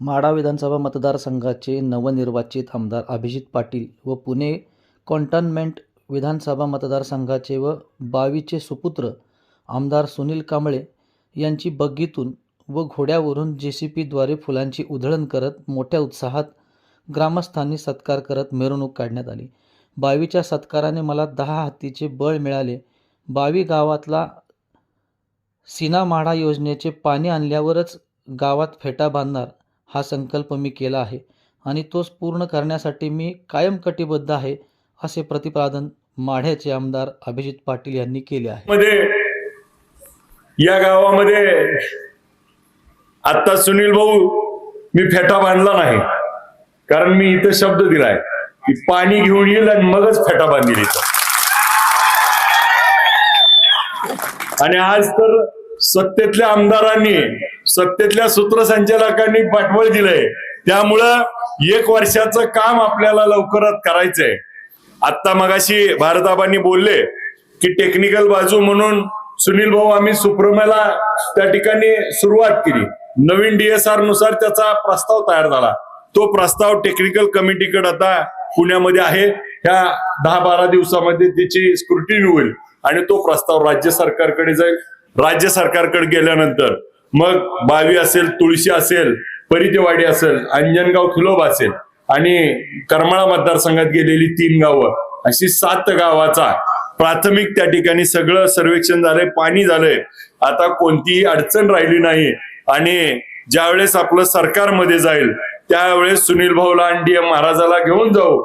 माढा विधानसभा मतदारसंघाचे नवनिर्वाचित आमदार अभिजित पाटील व पुणे कॉन्टनमेंट विधानसभा मतदारसंघाचे व बावीचे सुपुत्र आमदार सुनील कांबळे यांची बग्गीतून व घोड्यावरून जे सी पीद्वारे फुलांची उधळण करत मोठ्या उत्साहात ग्रामस्थांनी सत्कार करत मिरवणूक काढण्यात आली. बावीच्या सत्काराने मला दहा हत्तीचे बळ मिळाले. बावी गावातला सीना माढा योजनेचे पाणी आणल्यावरच गावात फेटा बांधणार हा संकल्प मी केला आहे आणि तोच पूर्ण करण्यासाठी मी कायम कटिबद्ध आहे असे प्रतिपादन माढ्याचे आमदार अभिजित पाटील यांनी केले आहे. मध्ये या गावामध्ये आता सुनील भाऊ मी फेटा बांधला नाही कारण मी इथं शब्द दिलाय की पाणी घेऊन येईल आणि मगच फेटा बांधील इथं. आणि आज तर सत्तेतल्या आमदारांनी सत्तेतल्या सूत्रसंचालकांनी पाठबळ दिलंय. त्यामुळं एक वर्षाचं काम आपल्याला लवकरात करायचंय. आता मगाशी भारताबांनी बोलले की टेक्निकल बाजू म्हणून सुनील भाऊ आम्ही सुप्रमेला त्या ठिकाणी सुरुवात केली. नवीन डीएसआरनुसार त्याचा प्रस्ताव तयार झाला. तो प्रस्ताव टेक्निकल कमिटीकडे आता पुण्यामध्ये आहे. ह्या दहा बारा दिवसामध्ये त्याची स्क्रुटिनी होईल आणि तो प्रस्ताव राज्य सरकारकडे जाईल. राज्य सरकारकडे गेल्यानंतर मग बावी असेल तुळशी असेल परितेवाडी असेल अंजनगाव खिलोब असेल आणि करमाळा मतदारसंघात गेलेली तीन गावं अशी सात गावाचा प्राथमिक त्या ठिकाणी सगळं सर्वेक्षण झालंय पाणी झालंय. आता कोणतीही अडचण राहिली नाही आणि ज्यावेळेस आपलं सरकारमध्ये जाईल त्यावेळेस सुनील भाऊला आणि डी महाराजाला घेऊन जाऊ.